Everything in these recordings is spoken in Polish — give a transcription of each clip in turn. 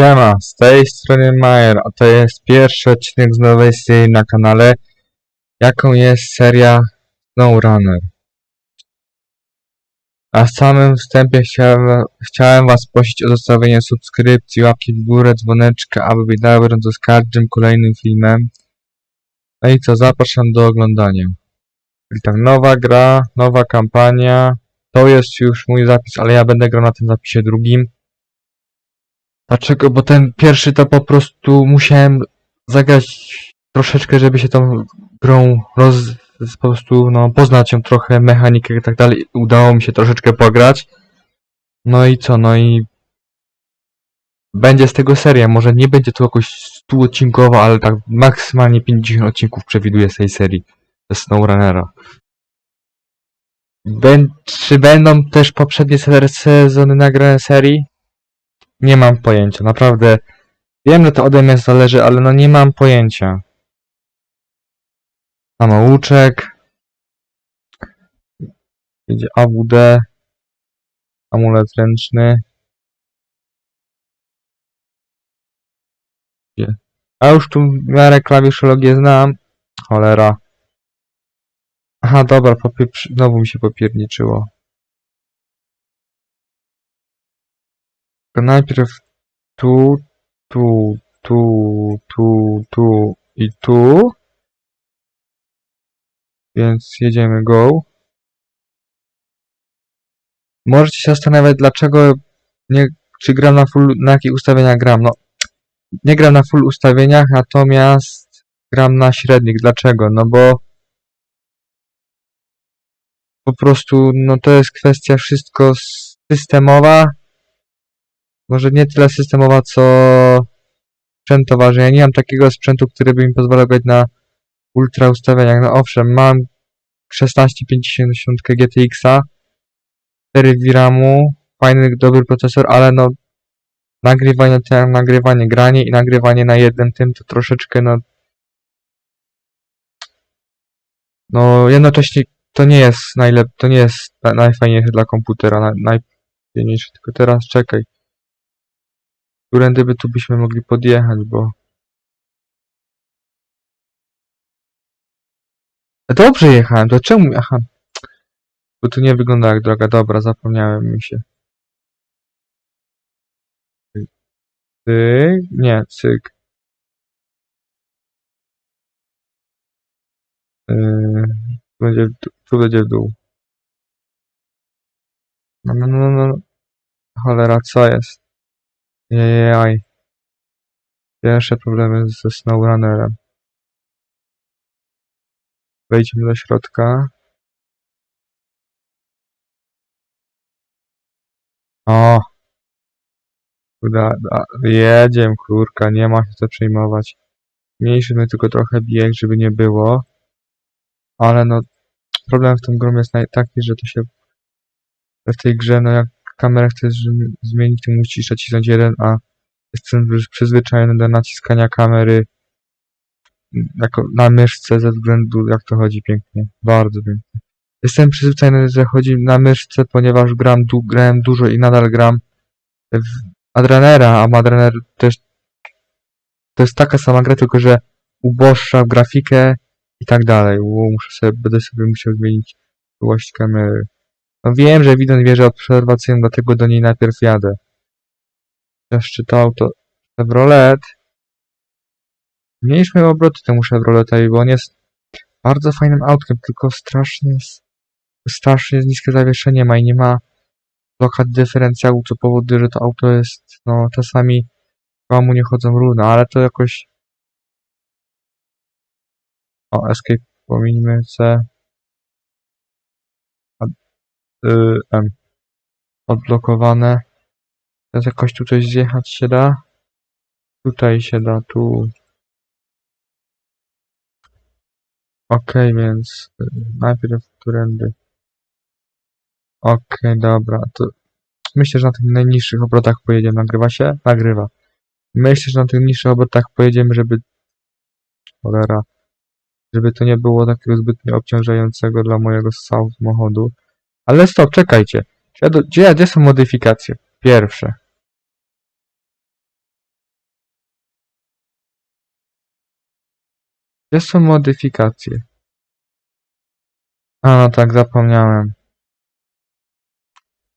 Siema, z tej strony Majer, a to jest pierwszy odcinek z nowej serii na kanale, jaką jest seria SnowRunner. A w samym wstępie chciałem, chciałem was prosić o zostawienie subskrypcji, łapki w górę, dzwoneczka, aby na bieżąco z każdym kolejnym filmem. No i co, zapraszam do oglądania. Czyli tak, nowa gra, nowa kampania, to jest już mój zapis, ale ja będę grał na tym zapisie drugim. Dlaczego? Bo ten pierwszy to po prostu musiałem zagrać troszeczkę, żeby się tą grą roz... po prostu, no, poznać ją trochę, mechanikę i tak dalej. Udało mi się troszeczkę pograć. No i co? No i będzie z tego seria. Może nie będzie to jakoś 100 odcinkowa, ale tak maksymalnie 50 odcinków przewiduję z tej serii ze SnowRunnera. Czy będą też poprzednie se- sezony nagrane serii? Nie mam pojęcia, naprawdę. Wiem, że to ode mnie zależy, ale no nie mam pojęcia. Samouczek. Idzie AWD. Amulet ręczny. A już tu w miarę klawiszologię znam. Cholera. Aha, dobra, popieprz... znowu mi się popierniczyło. To najpierw tu, tu, tu, tu, tu i tu. Więc jedziemy go. Możecie się zastanawiać, dlaczego nie, czy gram na full, na jakich ustawieniach gram. No, nie gram na full ustawieniach, natomiast gram na średnich. Dlaczego? No bo po prostu, no to jest kwestia wszystko systemowa. Może nie tyle systemowa, co sprzętowa, że ja nie mam takiego sprzętu, który by mi pozwalał grać na ultra ustawieniach. No owszem, mam 1650 GTX-a, 4 VRAMu, fajny, dobry procesor, ale no nagrywanie nagrywanie, granie i nagrywanie na jednym tym to troszeczkę no no jednocześnie to nie jest najlep to nie jest na- najfajniejsze dla komputera, na, najfajniejsze, tylko teraz czekaj. Którędy by tu byśmy mogli podjechać, bo... Dobrze jechałem, to czemu... Aha. Bo tu nie wygląda jak droga, dobra, zapomniałem mi się. Cyk, nie, cyk. Yy, będzie, tu będzie w dół. No, no, no, no, no. Cholera, co jest? Jejaj. Pierwsze problemy ze SnowRunnerem. Wejdźmy do środka. O! Uda, da, jedziemy, kurka, nie ma się co przejmować. Mniejszymy tylko trochę bieg, żeby nie było. Ale no, problem w tym grą jest taki, że to się w tej grze, no jak kamerę chcesz zm- zmienić, to musisz nacisnąć jeden, a jestem już przyzwyczajony do naciskania kamery na myszce ze względu, jak to chodzi pięknie. Bardzo pięknie. Jestem przyzwyczajony, że chodzi na myszce, ponieważ gram du grałem dużo i nadal gram w Adrenera, a Adrener też to jest taka sama gra, tylko że uboższa grafikę i tak dalej. U, muszę sobie, będę sobie musiał zmienić czułość kamery. No wiem, że widać wieżę obserwacyjną, dlatego do niej najpierw jadę. Jeszcze to auto Chevrolet. Mniejszmy obroty temu Chevroletowi, bo on jest bardzo fajnym autkiem, tylko strasznie strasznie niskie zawieszenie ma i nie ma blokad dyferencjału, co powoduje, że to auto jest, no czasami mu nie chodzą równo, ale to jakoś o, escape pominijmy C y, M odblokowane teraz jakoś tu coś zjechać się da tutaj się da, tu Okej, więc y, najpierw którędy. Okej, dobra, to myślę, że na tych najniższych obrotach pojedziemy. Nagrywa się? Nagrywa. Myślę, że na tych niższych obrotach pojedziemy, żeby... Cholera. Żeby to nie było takiego zbytnio obciążającego dla mojego samochodu. Ale stop, czekajcie. Gdzie, gdzie są modyfikacje? Pierwsze. Gdzie są modyfikacje? A no tak, zapomniałem.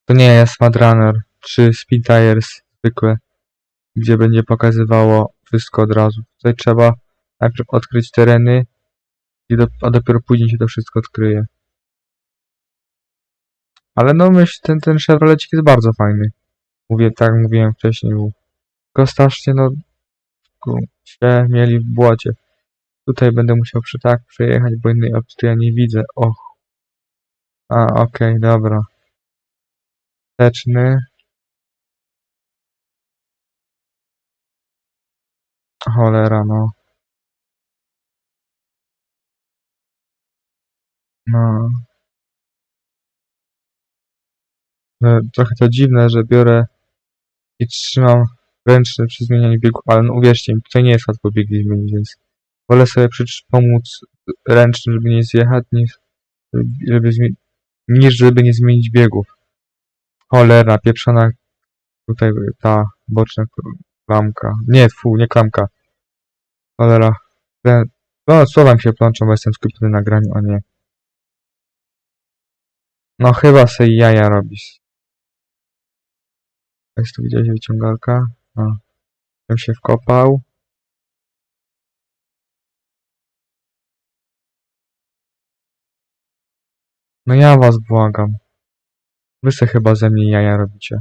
To nie jest Mad Runner, czy Speed Tires zwykłe, gdzie będzie pokazywało wszystko od razu. Tutaj trzeba najpierw odkryć tereny, a dopiero później się to wszystko odkryje. Ale no myśl, ten, ten Chevrolecik jest bardzo fajny. Mówię, tak mówiłem wcześniej. był. Tylko strasznie no się mieli w błocie. Tutaj będę musiał przy tak przejechać, bo innej opcji ja nie widzę. Och. A, okej, dobra. Wsteczny. Cholera, no. No. No, Trochę to dziwne, że biorę i trzymam ręczny przy zmienianiu biegów, ale no uwierzcie mi, tutaj nie jest łatwo biegi zmienić, więc wolę sobie przecież pomóc ręcznym, żeby nie zjechać, niż żeby, niż żeby nie zmienić biegów. Cholera, pieprzona tutaj ta boczna klamka. Nie, fu, nie klamka. Cholera. Ten, no, słowa mi się plączą, bo jestem skupiony na graniu, a nie. No chyba se jaja robisz. Jest tu gdzieś wyciągarka? A. Bym się wkopał. No ja was błagam. Wy se chyba ze mnie jaja robicie.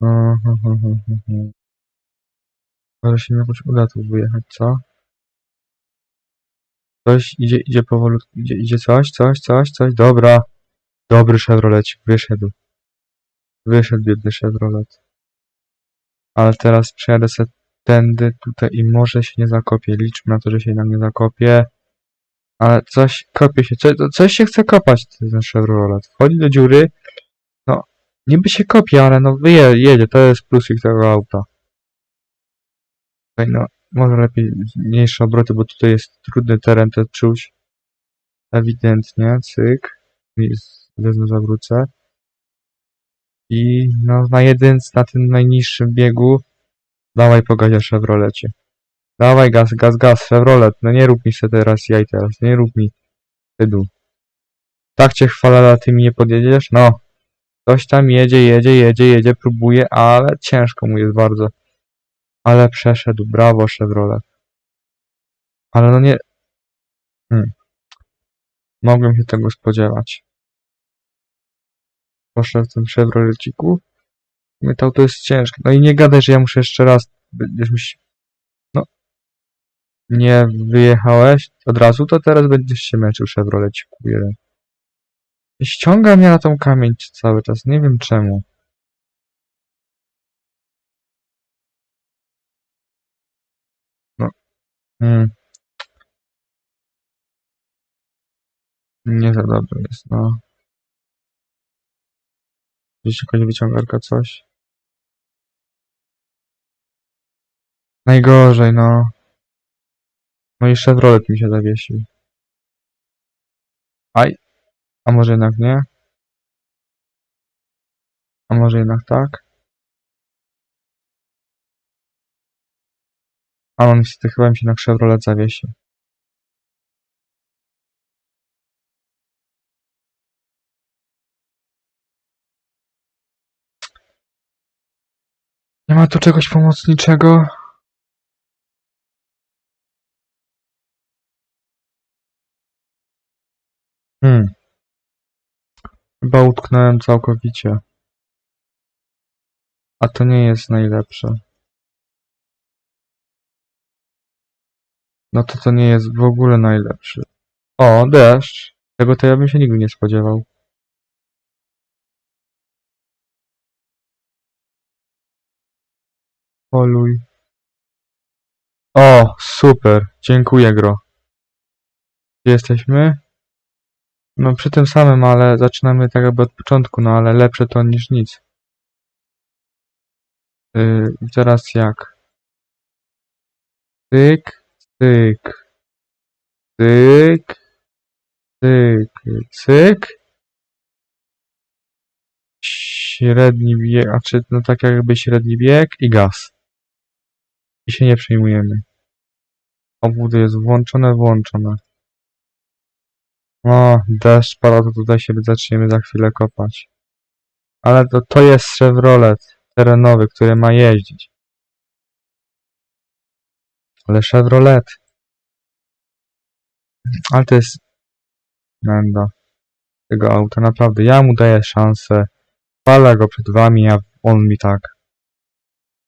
Mhm, mhm. Może się jakoś uda tu wyjechać, co? Coś idzie, idzie powolutku, idzie, idzie coś, coś, coś, coś. Dobra. Dobry Chevrolecik, wyszedł. Wyszedł biedny Chevrolet. Ale teraz przejadę se tędy, tutaj i może się nie zakopie. Liczmy na to, że się jednak nie zakopie. Ale coś kopie się, coś, coś się chce kopać ten Chevrolet. Wchodzi do dziury. No, niby się kopie, ale no wyje, jedzie, to jest plusik tego auta. No, może lepiej mniejsze obroty, bo tutaj jest trudny teren to czuć. Ewidentnie, cyk. Wezmę zawrócę. I no na jeden, na tym najniższym biegu dawaj po gazie. Dawaj gaz, gaz, gaz, Chevrolet. No nie rób mi se teraz jaj teraz, nie rób mi wstydu. Tak cię chwalę, a ty mi nie podjedziesz? No. Ktoś tam jedzie, jedzie, jedzie, jedzie, próbuje, ale ciężko mu jest bardzo. Ale przeszedł, brawo Chevrolet. Ale no nie... Hmm. Mogłem się tego spodziewać. Proszę w tym Chevroleciku. Mówię, To jest ciężkie. No i nie gadaj, że ja muszę jeszcze raz... Będziesz. No. Nie wyjechałeś od razu, to teraz będziesz się męczył Chevroleciku jeden. Ściąga mnie na tą kamień cały czas, nie wiem czemu. Hmm. Nie za dobrze jest, no. Gdzieś jakaś wyciągarka, coś. Najgorzej, no. No i Chevrolet mi się zawiesił. Aj. A może jednak nie? A może jednak tak? A on niestety chyba mi się na Chevrolet zawiesił. Nie ma tu czegoś pomocniczego? Hmm. Chyba utknąłem całkowicie. A to nie jest najlepsze. No to to nie jest w ogóle najlepszy. O, deszcz. Tego to ja bym się nigdy nie spodziewał. Poluj. O, super. Dziękuję, Gro. Gdzie jesteśmy? No przy tym samym, ale zaczynamy tak jakby od początku, no ale lepsze to niż nic. Yy, teraz jak? Tyk, tyk, tyk. cyk, cyk. Średni bieg, a czy no tak jakby średni bieg i gaz. I się nie przejmujemy. Obwód jest włączone, włączone. O, deszcz pada, to tutaj się zaczniemy za chwilę kopać. Ale to, to jest Chevrolet terenowy, który ma jeździć. Ale Chevrolet. Ale to jest menda tego auta, naprawdę. Ja mu daję szansę. Pala go przed wami, a on mi tak.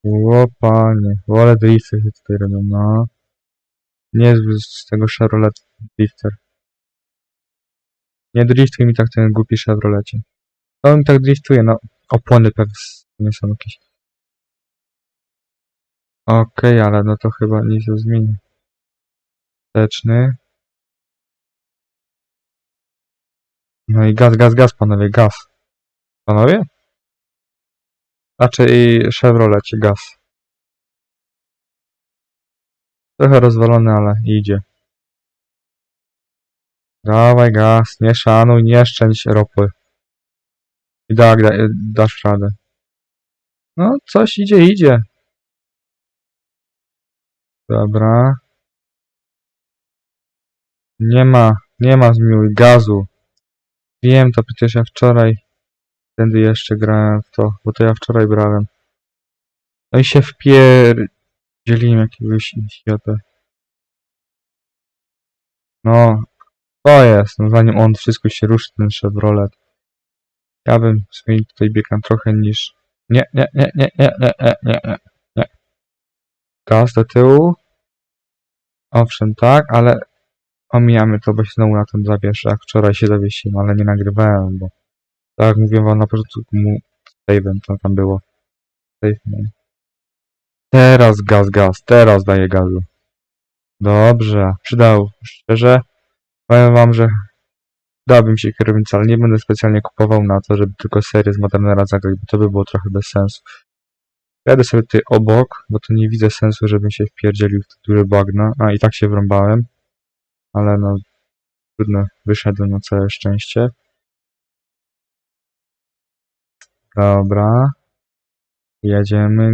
O panie, wolę drifty się tutaj robią, no. Niezły z tego Chevrolet drifter. Nie driftuj mi tak ten głupi Chevrolecie. To on tak driftuje, no. Opony pewnie nie są jakieś. Okej, ale no to chyba nic się zmieni. Wsteczny. No i gaz, gaz, gaz, panowie, gaz. Panowie? Raczej Chevrolecie, gaz. Trochę rozwalony, ale idzie. Dawaj gaz, nie szanuj, nie szczęść ropy. I tak, da, dasz radę. No, coś idzie, idzie. Dobra. Nie ma, nie ma zmiłuj gazu. Wiem to, przecież ja wczoraj tędy jeszcze grałem w to, bo to ja wczoraj brałem. No i się wpierdzieliłem jakiegoś idiotę. No, to jest, no zanim on wszystko się ruszy, ten Chevrolet. Ja bym zmienił tutaj bieg trochę niż... Nie, nie, nie, nie, nie, nie, nie, nie. Gaz do tyłu. Owszem, tak, ale omijamy to, bo się znowu na tym zawieszę. Jak wczoraj się zawiesiłem, ale nie nagrywałem, bo tak jak mówiłem wam na początku mu save'em, to tam było. Save no. Teraz gaz, gaz, teraz daję gazu. Dobrze, przydał. Szczerze, powiem wam, że dałbym się kierownicę, ale nie będę specjalnie kupował na to, żeby tylko serię z Modernera zagrać, bo to by było trochę bez sensu. Jadę sobie tutaj obok, bo tu nie widzę sensu, żebym się wpierdzielił w te duże bagna. A, i tak się wrąbałem. Ale no, trudno, wyszedłem na całe szczęście. Dobra. Jedziemy.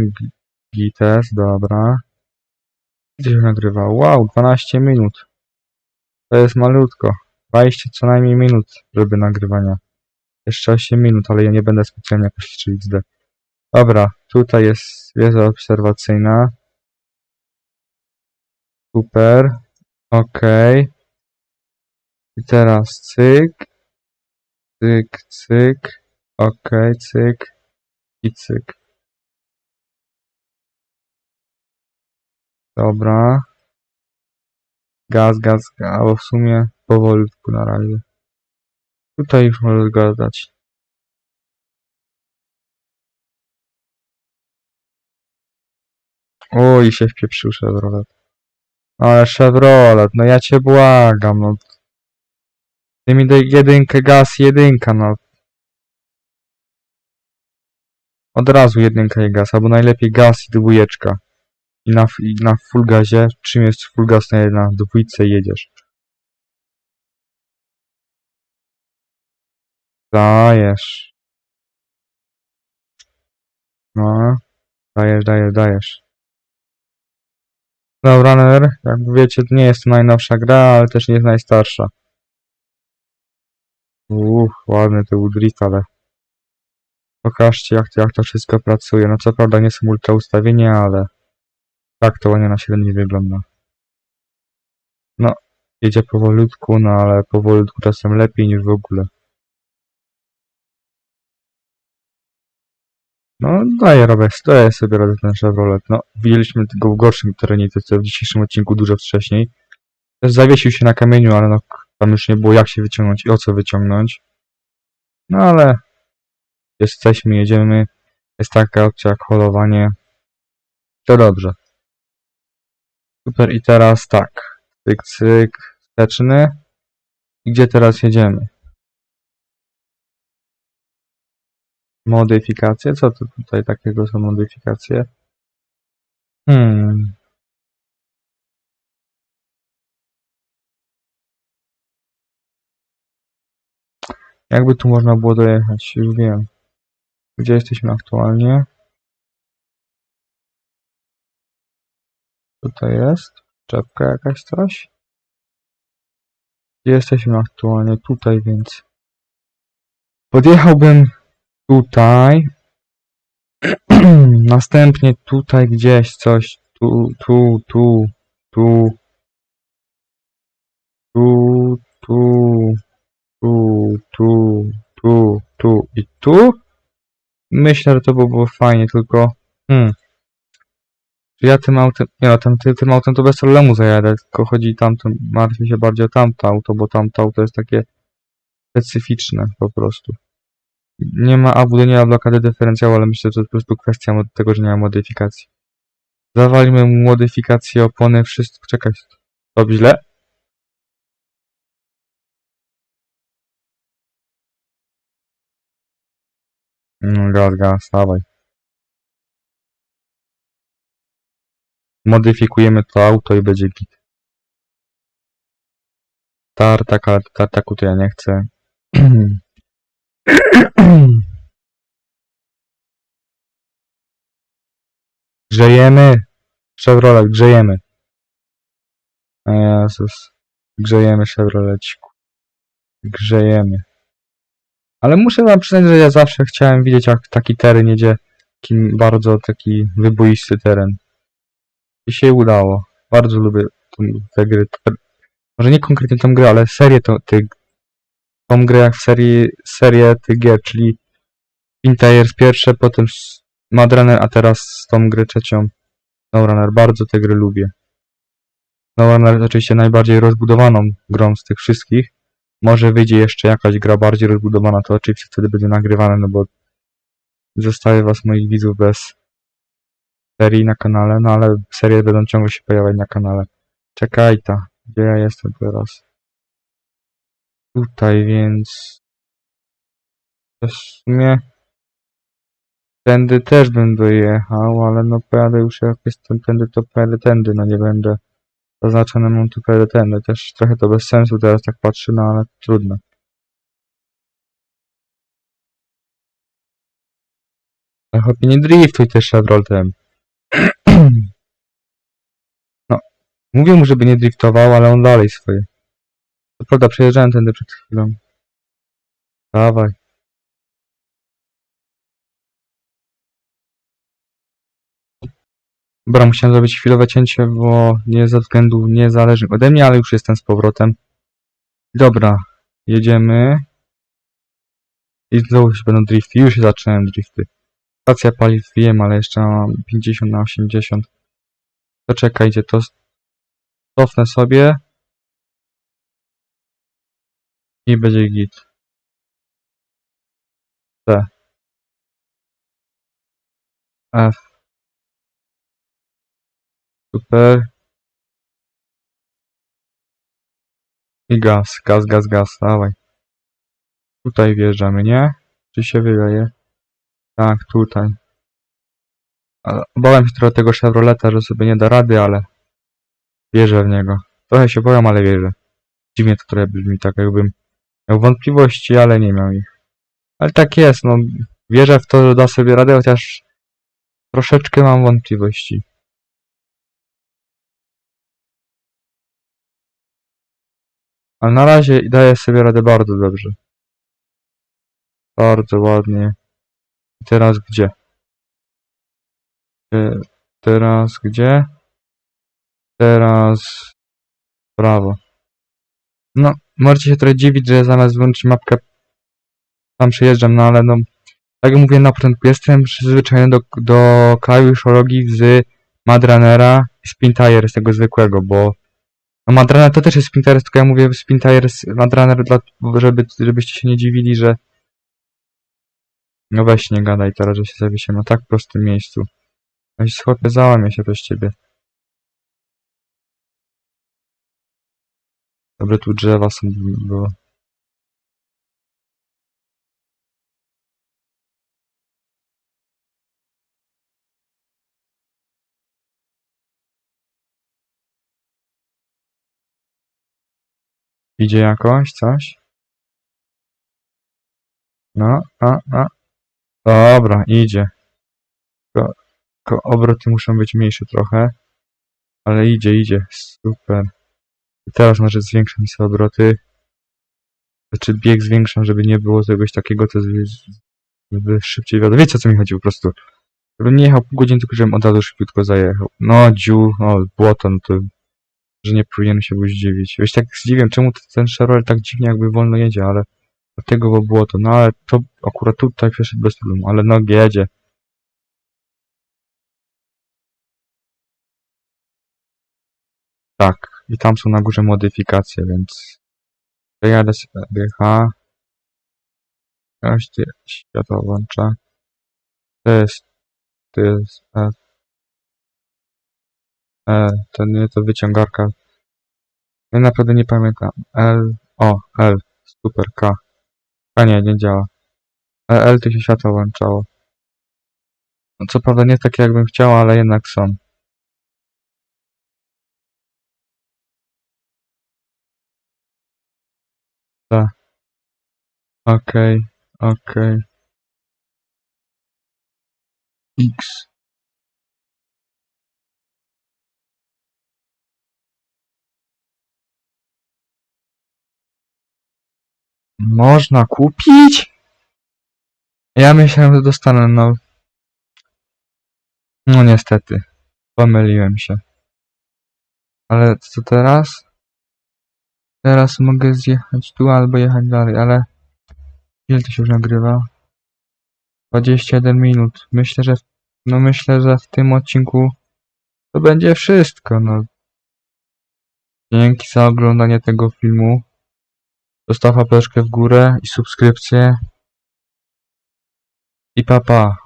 Gites, dobra. Gdzie się nagrywa? Wow, 12 minut. To jest malutko. 20 co najmniej minut, żeby nagrywania. Jeszcze 8 minut, ale ja nie będę specjalnie jakoś liczył XD. Dobra, tutaj jest wieża obserwacyjna. Super. Okej. I teraz cyk. Cyk, cyk. Okej, cyk. I cyk. Dobra. Gaz, gaz, gaz. Bo w sumie powolutku na razie. Tutaj już możesz gadać. Oj, się wpieprzył Chevrolet. Ale Chevrolet, no ja cię błagam, no. Ty mi daj jedynkę, gaz, jedynka, no. Od razu jedynka i gaz, albo najlepiej gaz i dwójeczka. I na, i na full gazie, czym jest full gaz na, na dwójce jedziesz. Dajesz. No. Dajesz, dajesz, dajesz. No, Runner, jak wiecie, nie jest najnowsza gra, ale też nie jest najstarsza. Uff, ładny to był drift, ale... Pokażcie, jak to, jak to wszystko pracuje. No co prawda nie są ultra ustawienia, ale... Tak to ładnie na średni wygląda. No, jedzie powolutku, no ale powolutku czasem lepiej niż w ogóle. No, daję robię, daję sobie radę ten Chevrolet. No, widzieliśmy go w gorszym terenie, to co w dzisiejszym odcinku dużo wcześniej. Też zawiesił się na kamieniu, ale no, tam już nie było jak się wyciągnąć i o co wyciągnąć. No ale jesteśmy, jedziemy. Jest taka opcja jak holowanie. To dobrze. Super i teraz tak. Cyk, cyk, wsteczny. I gdzie teraz jedziemy? Modyfikacje? Co to tutaj takiego są modyfikacje? Hmm. Jakby tu można było dojechać, już wiem. Gdzie jesteśmy aktualnie? Tutaj jest. Czepka jakaś coś. Gdzie jesteśmy aktualnie? Tutaj, więc. Podjechałbym tutaj. Następnie tutaj gdzieś coś. Tu, tu, tu, tu. Tu, tu, tu, tu, tu, tu i tu. Myślę, że to by było fajnie, tylko. Hmm. Czy ja tym autem. Nie no, tym, tym, autem to bez problemu zajadę, tylko chodzi tamto. Martwię się bardziej o tamto auto, bo tamto auto jest takie specyficzne po prostu. Nie ma AWD, nie ma blokady dyferencjału, ale myślę, że to po prostu kwestia tego, że nie ma modyfikacji. Zawalimy modyfikację opony, wszystko. Czekaj. To źle? No, gaz, gaz, dawaj. Modyfikujemy to auto i będzie git. Tartak, ale tartaku to ja nie chcę. Grzejemy. Chevrolet, grzejemy. O Jezus. Grzejemy Chevroletciku. Grzejemy. Ale muszę wam przyznać, że ja zawsze chciałem widzieć jak taki teren jedzie. Taki bardzo taki wyboisty teren. I się udało. Bardzo lubię tą, te gry. Może nie konkretnie tą grę, ale serię to, ty, tą grę jak w serii, serię tych gier, czyli Intires pierwsze, potem s- Mad Runner, a teraz tą grę trzecią No Runner. Bardzo te gry lubię. No Runner jest oczywiście najbardziej rozbudowaną grą z tych wszystkich. Może wyjdzie jeszcze jakaś gra bardziej rozbudowana, to oczywiście wtedy będzie nagrywane, no bo zostaje was moich widzów bez serii na kanale, no ale serie będą ciągle się pojawiać na kanale. Czekaj ta, gdzie ja jestem teraz? Tutaj, więc w sumie tędy też bym dojechał, ale no pojadę już jak jestem tędy, to pojadę tędy, no nie będę zaznaczony mam tu pojadę tędy. Też trochę to bez sensu teraz tak patrzę, no ale trudno. Ale chłopie, nie driftuj też Chevroletem. No, mówię mu, żeby nie driftował, ale on dalej swoje. To prawda, przejeżdżałem tędy przed chwilą. Dawaj. Dobra, musiałem zrobić chwilowe cięcie, bo nie ze względu niezależnych ode mnie, ale już jestem z powrotem. Dobra, jedziemy. I znowu się będą drifty. Już się zacząłem drifty. Stacja paliw wiem, ale jeszcze mam 50 na 80. To czekajcie, to cofnę sobie. I będzie git. T. F. Super. I gaz, gaz, gaz, gaz, dawaj. Tutaj wjeżdżamy, nie? Czy się wydaje? Tak, tutaj. Bałem się trochę tego Chevroleta, że sobie nie da rady, ale wierzę w niego. Trochę się boję, ale wierzę. Dziwnie to trochę brzmi tak, jakbym miał wątpliwości, ale nie miał ich. Ale tak jest, no. Wierzę w to, że da sobie radę, chociaż troszeczkę mam wątpliwości. Ale na razie daję sobie radę bardzo dobrze. Bardzo ładnie. I teraz gdzie? E, Teraz gdzie? Teraz prawo. No, możecie się trochę dziwić, że zamiast włączyć mapkę tam przejeżdżam, no ale no, tak jak mówiłem na początku, jestem przyzwyczajony do, do klawiszologii z Madranera i Spintire z tego zwykłego, bo no to też jest Spintire, tylko ja mówię Spintire z Madrunner, dla, żeby, żebyście się nie dziwili, że no weź nie gadaj teraz, że się zawiesiłem na tak prostym miejscu. Weź chłopie, załamie się bez ciebie. Dobre, tu drzewa są, było. Idzie jakoś, coś? No, a, a. Dobra, idzie. Tylko, tylko obroty muszą być mniejsze trochę. Ale idzie, idzie. Super. Teraz może zwiększam sobie obroty. Znaczy bieg zwiększam, żeby nie było czegoś takiego, z- żeby szybciej wiadomo. Wiecie o co mi chodzi po prostu. Żebym nie jechał pół godziny, tylko żebym od razu szybciutko zajechał. No, dziu, no, błoto, no to że nie powinien się był zdziwić. Wiesz, tak zdziwiam, czemu ten Chevrolet tak dziwnie jakby wolno jedzie, ale dlatego bo było to. No ale to akurat tutaj przeszedł bez problemu, ale no jedzie. Tak, i tam są na górze modyfikacje, więc sobie DH. Każdy światło włącza. To jest, to jest F. E, to nie to wyciągarka. Ja naprawdę nie pamiętam. L, o, L, super, K. A nie, nie działa. E, L to się światło włączało. No, co prawda nie takie jakbym chciał, ale jednak są. Tak. Okej, okej. X. Można kupić? Ja myślałem, że dostanę no. No niestety. Pomyliłem się. Ale co teraz? Teraz mogę zjechać tu albo jechać dalej, ale... Ile to się już nagrywa? 21 minut. Myślę, że... No myślę, że w tym odcinku to będzie wszystko, no. Dzięki za oglądanie tego filmu. Zostaw apeczkę w górę i subskrypcję. I papa. Pa.